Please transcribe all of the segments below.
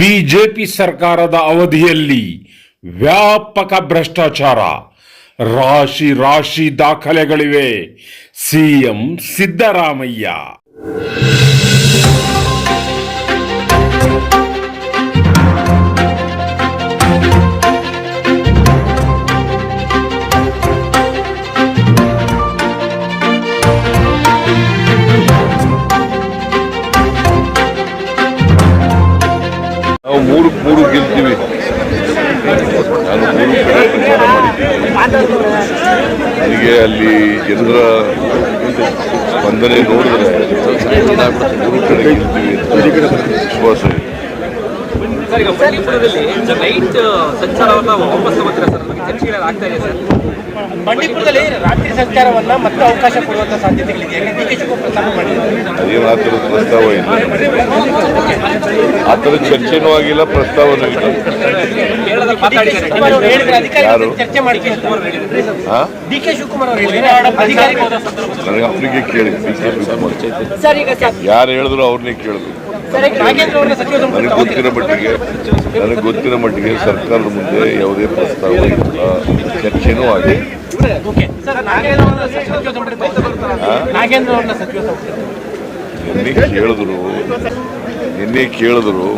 BJP ಸರ್ಕಾರದ ಅವಧಿಯಲ್ಲಿ ವ್ಯಾಪಕ ಭ್ರಷ್ಟಾಚಾರ. ರಾಶಿ ರಾಶಿ ದಾಖಲೆಗಳಿವೆ. ಸಿಎಂ ಸಿದ್ದರಾಮಯ್ಯ. ನನಗೆ ಅಲ್ಲಿ ಜನರ ಸ್ಪಂದನೆ ನೋಡಿದ್ರೆ ಮೂರು ವಿಶ್ವಾಸ ಸರ್ ಈಗ ಬಂಡೀಪುರದಲ್ಲಿ ನೈಟ್ ಸಂಚಾರವನ್ನ ವಾಪಸ್ ತಗೋತೀರಾ ಸರ್? ಬಗ್ಗೆ ಆಗ್ತಾ ಇದೆ ಸರ್. ಬಂಡೀಪುರದಲ್ಲಿ ರಾತ್ರಿ ಸಂಚಾರವನ್ನ ಮತ್ತೆ ಅವಕಾಶ ಕೊಡುವಂತ ಸಾಧ್ಯತೆಗಳಿದೆ. ಯಾಕಂದ್ರೆ ಪ್ರಸ್ತಾಪ ಪ್ರಸ್ತಾವ ಇಲ್ಲ ಆ ಥರದ ಚರ್ಚೆನೂ ಆಗಿಲ್ಲ ಪ್ರಸ್ತಾವನೂ ಇಲ್ಲ? ಚರ್ಚೆ ಮಾಡ್ತೀನಿ ಅಂತ ಹಾಂ ಡಿ ಕೆ ಶಿವಕುಮಾರ್ ಅವರು ಹೇಳಿದ್ರೆ ಅಧಿಕಾರಿಗಳ ನನಗೆ ಅವರಿಗೆ ಕೇಳಿ ಡಿ ಕೆ ಶಿವಕುಮಾರ್. ಸರ್ ಈಗ ಸರ್. ಯಾರು ಹೇಳಿದ್ರು ಅವ್ರನ್ನೇ ಕೇಳಬೇಕು. ನನಗೆ ಗೊತ್ತಿರೋ ಮಟ್ಟಿಗೆ ನನಗೆ ಗೊತ್ತಿರೋ ಮಟ್ಟಿಗೆ ಸರ್ಕಾರದ ಮುಂದೆ ಯಾವುದೇ ಪ್ರಸ್ತಾವ ಇಲ್ಲ. ಚರ್ಚೆನೂ ಸಂಪುಟ ನಿನ್ನೆ ಕೇಳಿದ್ರು. ನಿನ್ನೆ ಕೇಳಿದ್ರು.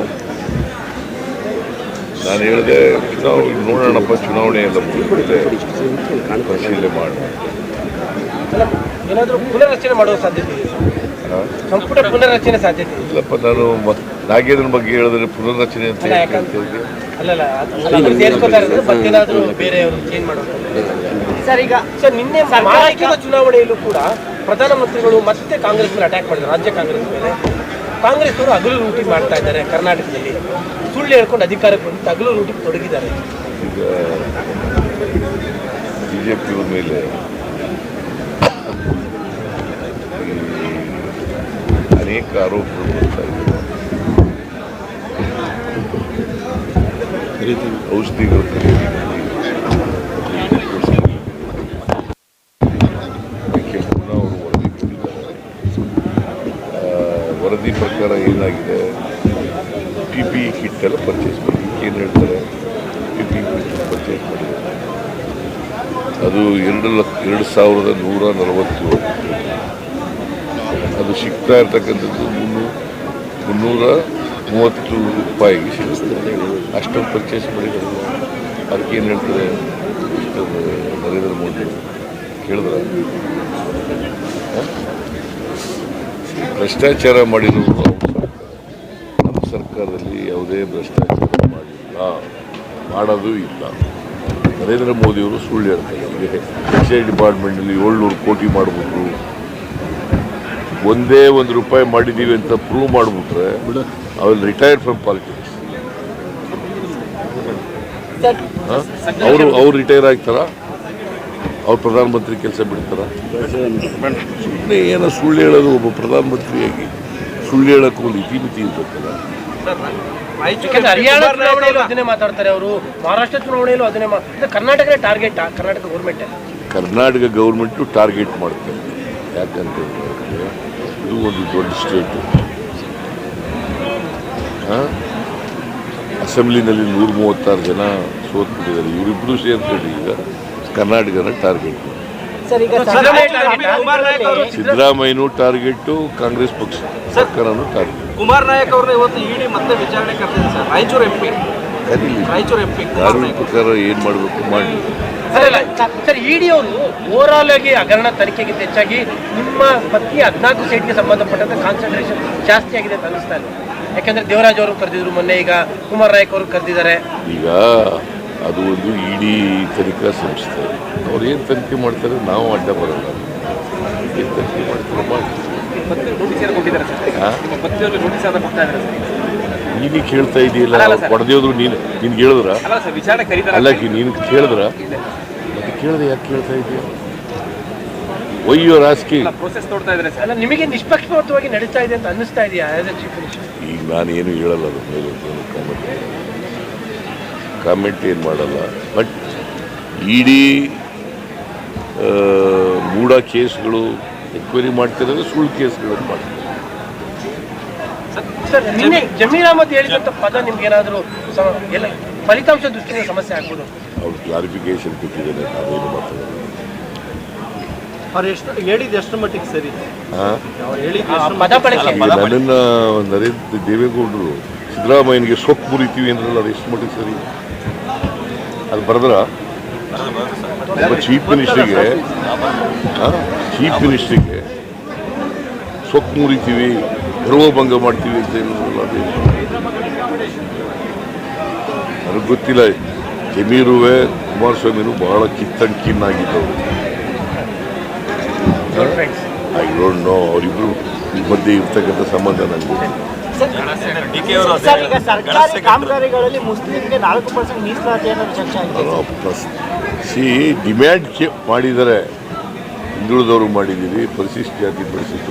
ನಾನು ಹೇಳಿದೆ ಚುನಾವಣೆ ನೋಡೋಣಪ್ಪ ಚುನಾವಣೆ ಎಲ್ಲ ಮುಗಿದ್ಮೇಲೆ ಪರಿಶೀಲನೆ ಮಾಡಿ ಸಂಪುಟ ಪುನರ್ರಚನೆ ಸಾಧ್ಯತೆ ಇಲ್ಲಪ್ಪ ನಾನು ನಾಗೇಂದ್ರನ ಬಗ್ಗೆ ಹೇಳಿದ್ರೆ ಪುನರ್ರಚನೆ ಅಂತ ಸರ್ ಈಗ ಸರ್ ನಿನ್ನೆ ಮಹಾರಾಷ್ಟ್ರದ ಚುನಾವಣೆಯಲ್ಲೂ ಕೂಡ ಪ್ರಧಾನಮಂತ್ರಿಗಳು ಮತ್ತೆ ಕಾಂಗ್ರೆಸ್ ಮೇಲೆ ಅಟ್ಯಾಕ್ ಮಾಡಿದ್ರು ರಾಜ್ಯ ಕಾಂಗ್ರೆಸ್ ಮೇಲೆ. ಕಾಂಗ್ರೆಸ್ ಅವರು ಹಗಲು ರೂಟಿ ಮಾಡ್ತಾ ಇದ್ದಾರೆ ಕರ್ನಾಟಕದಲ್ಲಿ. ಸುಳ್ಳು ಹೇಳ್ಕೊಂಡು ಅಧಿಕಾರಕ್ಕೆ ಬಂದು ಹಗಲು ರೂಟಿ ತೊಡಗಿದ್ದಾರೆ. ಬಿಜೆಪಿ ಬಿ ಜೆ ಪಿಯ ಮೇಲೆ ಅನೇಕ ಆರೋಪಗಳು ಬರ್ತಾ ಔಷಧಿಗಳು ವರದಿ ಪ್ರಕಾರ ಏನಾಗಿದೆ? ಪಿ ಪಿ ಕಿಟ್ ಎಲ್ಲ ಪರ್ಚೇಸ್ ಮಾಡಿ. ಏನು ಹೇಳ್ತಾರೆ? ಪಿ ಪಿ ಕಿಟ್ ಪರ್ಚೇಸ್ ಮಾಡಿದ್ದಾರೆ. ಅದು ಎರಡು ಲಕ್ಷ, ಎರಡು ಸಾವಿರದ ನೂರ ನಲವತ್ತೇಳು. ಅದು ಸಿಗ್ತಾ ಇರ್ತಕ್ಕಂಥದ್ದು ಮುನ್ನೂರು ಮುನ್ನೂರ ಮೂವತ್ತು ರೂಪಾಯಿಗೆ ಸಿಗುತ್ತೆ. ಅಷ್ಟೊಂದು ಪರ್ಚೇಸ್ ಮಾಡಿದ್ರು ಅದಕ್ಕೆ ಏನು ಹೇಳ್ತಾರೆ? ನರೇಂದ್ರ ಮೋದಿ ಕೇಳಿದ್ರೆ? ಭ್ರಷ್ಟಾಚಾರ ಮಾಡಿರೋದು ನಮ್ಮ ಸರ್ಕಾರದಲ್ಲಿ ಯಾವುದೇ ಭ್ರಷ್ಟಾಚಾರ ಮಾಡಿಲ್ಲ. ಮಾಡೋದು ಇಲ್ಲ. ನರೇಂದ್ರ ಮೋದಿಯವರು ಸುಳ್ಳು ಹೇಳ್ತಾರೆ. ಎಕ್ಸೈಸ್ ಡಿಪಾರ್ಟ್ಮೆಂಟಲ್ಲಿ ಏಳ್ನೂರು ಕೋಟಿ ಮಾಡಿಬಿಟ್ರು. ಒಂದೇ ಒಂದು ರೂಪಾಯಿ ಮಾಡಿದ್ದೀವಿ ಅಂತ ಪ್ರೂವ್ ಮಾಡಿಬಿಟ್ರೆ ಅವ್ರು ರಿಟೈರ್ ಫ್ರಮ್ ಪಾಲಿಟಿಕ್ಸ್ ಸರ್. ಅವರು ಅವ್ರು ರಿಟೈರ್ ಆಗ್ತಾರ? ಅವ್ರು ಪ್ರಧಾನಮಂತ್ರಿ ಕೆಲಸ ಬಿಡ್ತಾರ? ಸುಮ್ಮನೆ ಏನೋ ಸುಳ್ಳು ಹೇಳೋದು ಒಬ್ಬ ಪ್ರಧಾನಮಂತ್ರಿಯಾಗಿ ಸುಳ್ಳು ಹೇಳೋಕ್ಕೂ ಒಂದು ಇತಿಮಿತಿ ಯಾಕಂದ್ರೆ ಹರಿಯಾಣ ಚುನಾವಣೆಯಲ್ಲೂ ಅದನ್ನೇ ಮಾತಾಡ್ತಾರೆ ಅವರು. ಮಹಾರಾಷ್ಟ್ರ ಚುನಾವಣೆಯಲ್ಲೂ ಅದನ್ನೇ ಮಾ ಇದು target Karnataka government Karnataka government target ಮಾಡ್ತಾರೆ. ಯಾಕಂತ ಹೇಳಿದ್ರೆ ಇದು ಒಂದು ದೊಡ್ಡ ಸ್ಟೇಟ್. ಅಸೆಂಬ್ಲಿನಲ್ಲಿ ನೂರ ಮೂವತ್ತಾರು ಜನ ಸೋತ್ಬಿಟ್ಟಿದ್ದಾರೆ. ಇವರಿಬ್ಬರು ಸೇರ್ಕೊಂಡು ಈಗ. ಕರ್ನಾಟಕನ ಟಾರ್ಗೆಟ್. ಸರ್ ಈಗ ಸಿದ್ದರಾಮಯ್ಯನೂ ಟಾರ್ಗೆಟ್ಟು ಕಾಂಗ್ರೆಸ್ ಪಕ್ಷ ಸರ್ಕಾರನೂ ಟಾರ್ಗೆಟ್. ಕುಮಾರ್ ನಾಯಕ್ ಅವ್ರನ್ನ ಇವತ್ತು ಇಡಿ ಮತ್ತೆ ವಿಚಾರಣೆ ಕರೆದಿದೆ sir. Raichur M P. Raichur M P Kumar ಕಾನೂನು ಪ್ರಕಾರ ಏನು ಮಾಡಬೇಕು ಮಾಡಿ ಸರ್ ಇಡಿ ಅವರು ಓವರಾಲ್ ಆಗಿ ಹಗರಣ ತನಿಖೆಗಿಂತ ಹೆಚ್ಚಾಗಿ ನಿಮ್ಮ ಪತ್ನಿ ಹದಿನಾಲ್ಕು ಸೀಟ್ಗೆ ಸಂಬಂಧಪಟ್ಟಂತೆ ಕಾನ್ಸಂಟ್ರೇಷನ್ ಜಾಸ್ತಿ ಆಗಿದೆ ಅಂತ ಅನಿಸ್ತಾ ಇಲ್ಲ ಯಾಕಂದ್ರೆ ದೇವರಾಜ್ ಅವರು ಕರೆದಿದ್ರು ಮೊನ್ನೆ ಈಗ ಕುಮಾರ್ ನಾಯಕ್ ಅವರು ಕರೆದಿದ್ದಾರೆ. ಈಗ ಅದು ಒಂದು ಇಡೀ ತನಿಖಾ ಸಂಸ್ಥೆ. ಅವ್ರು ಏನು ತನಿಖೆ ಮಾಡ್ತಾರೆ? ನಾವು ಅಡ್ಡ ಬರಲ್ಲ. ಏನು ತನಿಖೆ ಮಾಡ್ತಾರೆ? ಮಾಡಿ ನೀನು ಕೇಳ್ತಾ ಇದೆಯಲ್ಲ ಅಲ್ಲ ನೀನು ನಿನ್ಗೆ ಹೇಳಿದ್ರ ಅಲ್ಲ ಸರ್ ವಿಚಾರಣೆ ಕರೀತಾರೆ ಅಲ್ಲ ನೀನು ಕೇಳಿದ್ರ? ಮತ್ತೆ ಕೇಳಿದೆ ಯಾಕೆ ಕೇಳ್ತಾ ಇದೆಯಾ? ಒಯ್ಯೋ ರಾಜಕೀಯ ಅಲ್ಲ ಪ್ರೋಸೆಸ್ ತೋಡ್ತಾ ಇದ್ದಾರೆ ಅಲ್ಲ ನಿಮಗೆ ನಿಷ್ಪಕ್ಷಪಾತವಾಗಿ ನಡೀತಾ ಇದೆ ಅಂತ ಅನ್ನಿಸ್ತಾ ಇದೆಯಾ ಆಸ್ ಎ ಚೀಫ್ ಮಿನಿಸ್ಟರ್ ಈಗ ನಾನು ಏನು ಹೇಳಲ್ಲ ಅದ್ರ ಮೇಲೆ ಕಾಮೆಂಟ್ ಕಾಮೆಂಟ್ ಏನು ಮಾಡಲ್ಲ. ಬಟ್ ಇಡೀ ಮೂಡ ಕೇಸ್ಗಳು ಎನ್ಕ್ವೈರಿ ಮಾಡ್ತಿರೋದು ಸುಳ್ಳು ಕೇಸ್ಗಳನ್ನು ಮಾಡ್ತಾರೆ? ಸರ್ ನಿನ್ನೆ ಜಮೀರ್ ಅಹಮದ್ ಹೇಳಿದಂತ ಪದ ನಿಮ್ಗೆ ಏನಾದರೂ ಎಲ್ಲ ಫಲಿತಾಂಶ ದೃಷ್ಟಿಯಿಂದ ಸಮಸ್ಯೆ ಆಗ್ಬೋದು? ಅವ್ರು ಕ್ಲಾರಿಫಿಕೇಶನ್ ಕೊಟ್ಟಿದ್ದೇನೆ ನಾವೇನು ಮಾತಾಡೋದು? ಅವ್ರು ಎಷ್ಟು ಹೇಳಿದ್ದು ಎಷ್ಟು ಮಟ್ಟಿಗೆ ಸರಿ? ಅವ್ರು ಆ ಪದ ಬಳಕೆ ನನ್ನನ್ನು ನರೇಂದ್ರ ದೇವೇಗೌಡರು ಸಿದ್ದರಾಮಯ್ಯನಿಗೆ ಸೊಕ್ಕು ಮುರಿತೀವಿ ಅಂದ್ರಲ್ಲ ಅದು ಎಷ್ಟು ಮಟ್ಟಿಗೆ ಸರಿ? ಅದು ಬರೆದ್ರ? ಒಬ್ಬ ಚೀಫ್ ಮಿನಿಸ್ಟ್ರಿಗೆ ಚೀಫ್ ಮಿನಿಸ್ಟ್ರಿಗೆ ಸೊಕ್ಕು ಮುರಿತೀವಿ ಗರ್ವಭಂಗ ಮಾಡ್ತೀವಿ ಅಂತ ಹೇಳಿ ಅದು. ನನಗೆ ಗೊತ್ತಿಲ್ಲ ಜಮೀರುವೆ ಕುಮಾರಸ್ವಾಮಿನೂ ಬಹಳ ಕಿತ್ತಂಕಿನ್ನಾಗಿದ್ದವರು. ಐ ಡೋಂಟ್ ನೋ ಅವರಿಬ್ರು ಮಧ್ಯೆ ಇರ್ತಕ್ಕಂಥ ಸಂಬಂಧ ನನಗೆ ಸಿ ಡಿಮ್ಯಾಂಡ್ ಮಾಡಿದರೆ ಹಿಂದುಳಿದವರು ಮಾಡಿದ್ದೀವಿ ಪರಿಶಿಷ್ಟ ಜಾತಿ ಪರಿಶಿಷ್ಟ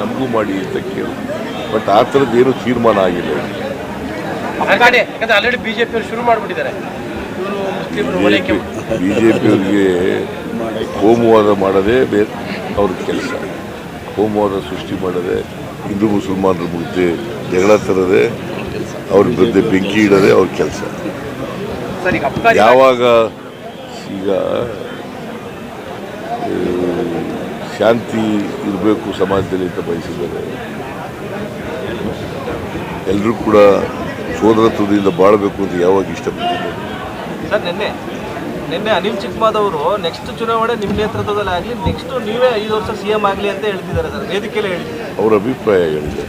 ನಮಗೂ ಮಾಡಿ ಅಂತ ಕೇಳಿ. ಬಟ್ ಆ ಥರದ್ದು ಏನು ತೀರ್ಮಾನ ಆಗಿಲ್ಲ. ಆಲ್ರೆಡಿ ಬಿಜೆಪಿ ಅವರು ಶುರು ಮಾಡಿಬಿಟ್ಟಿದ್ದಾರೆ. ಪಿಯವರಿಗೆ ಹೋಮವಾದ ಮಾಡೋದೇ ಬೇರೆ ಅವ್ರ ಕೆಲಸ. ಹೋಮವಾದ ಸೃಷ್ಟಿ ಮಾಡೋದೇ ಹಿಂದೂ ಮುಸಲ್ಮಾನರ ಮಧ್ಯೆ ಜಗಳ ತರದೆ ಅವ್ರ ವಿರುದ್ಧ ಬೆಂಕಿ ಇಡೋದೇ ಅವ್ರ ಕೆಲಸ. ಯಾವಾಗ ಈಗ ಶಾಂತಿ ಇರಬೇಕು ಸಮಾಜದಲ್ಲಿ ಅಂತ ಬಯಸಿದ್ದಾರೆ. ಎಲ್ಲರೂ ಕೂಡ ಸೋದರತ್ವದಿಂದ ಬಾಳಬೇಕು ಅಂತ ಯಾವಾಗ ಇಷ್ಟಪಟ್ಟಿದ್ದಾರೆ ಸರ್ ನಿನ್ನೆ ನಿನ್ನೆ ಅನಿಲ್ ಚಿಕ್ಮಾದ್ ಅವರು ನೆಕ್ಸ್ಟ್ ಚುನಾವಣೆ ನಿಮ್ಮ ನೇತೃತ್ವದಲ್ಲಿ ಆಗಲಿ ನೆಕ್ಸ್ಟ್ ನೀವೇ ಐದು ವರ್ಷ ಸಿ ಎಂ ಆಗಲಿ ಅಂತ ಹೇಳ್ತಿದ್ದಾರೆ ಸರ್ ವೇದಿಕೆಯಲ್ಲಿ ಹೇಳಿದ್ದಾರೆ ಅವರ ಅಭಿಪ್ರಾಯ ಹೇಳಿದೆ